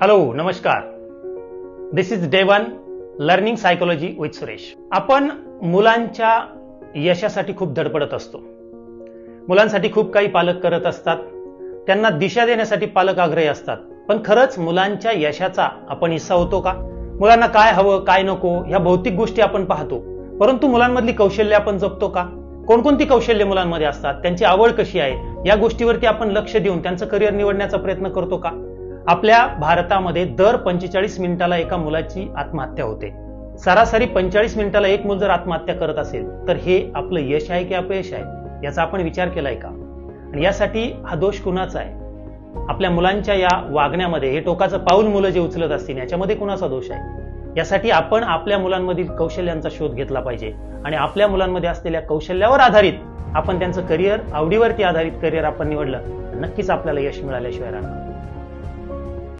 Hello नमस्कार. This is day one learning psychology with Suresh आपण मुलांच्या यशासाठी खूप धडपडत असतो. मुलांसाठी खूप काही पालक करत असतात. त्यांना दिशा देण्यासाठी पालक आग्रही असतात. पण खरंच मुलांच्या यशाचा आपण हिस्सा होतो का? मुलांना काय हवं काय नको ह्या भौतिक गोष्टी आपण पाहतो. परंतु मुलांमधली कौशल्य आपण जपतो का? कोणकोणती कौशल्य मुलांमध्ये असतात? त्यांची आवड कशी आहे? या गोष्टीवरती आपण लक्ष देऊन त्यांचं करिअर निवडण्याचा प्रयत्न करतो का? आपल्या भारतामध्ये दर पंचेचाळीस मिनिटाला एका मुलाची आत्महत्या होते. सरासरी पंचेचाळीस मिनिटाला एक मूल जर आत्महत्या करत असेल तर हे आपलं यश आहे की अपयश आहे याचा आपण विचार केलाय का? आणि यासाठी हा दोष कुणाचा आहे? आपल्या मुलांच्या या वागण्यामध्ये हे टोकाचं पाऊल मुलं जे उचलत असतील याच्यामध्ये कुणाचा दोष आहे? यासाठी आपण आपल्या मुलांमधील कौशल्यांचा शोध घेतला पाहिजे. आणि आपल्या मुलांमध्ये असलेल्या कौशल्यावर आधारित आपण त्यांचं करिअर आवडीवरती आधारित करिअर आपण निवडलं नक्कीच आपल्याला यश मिळाल्याशिवाय राहणार thank you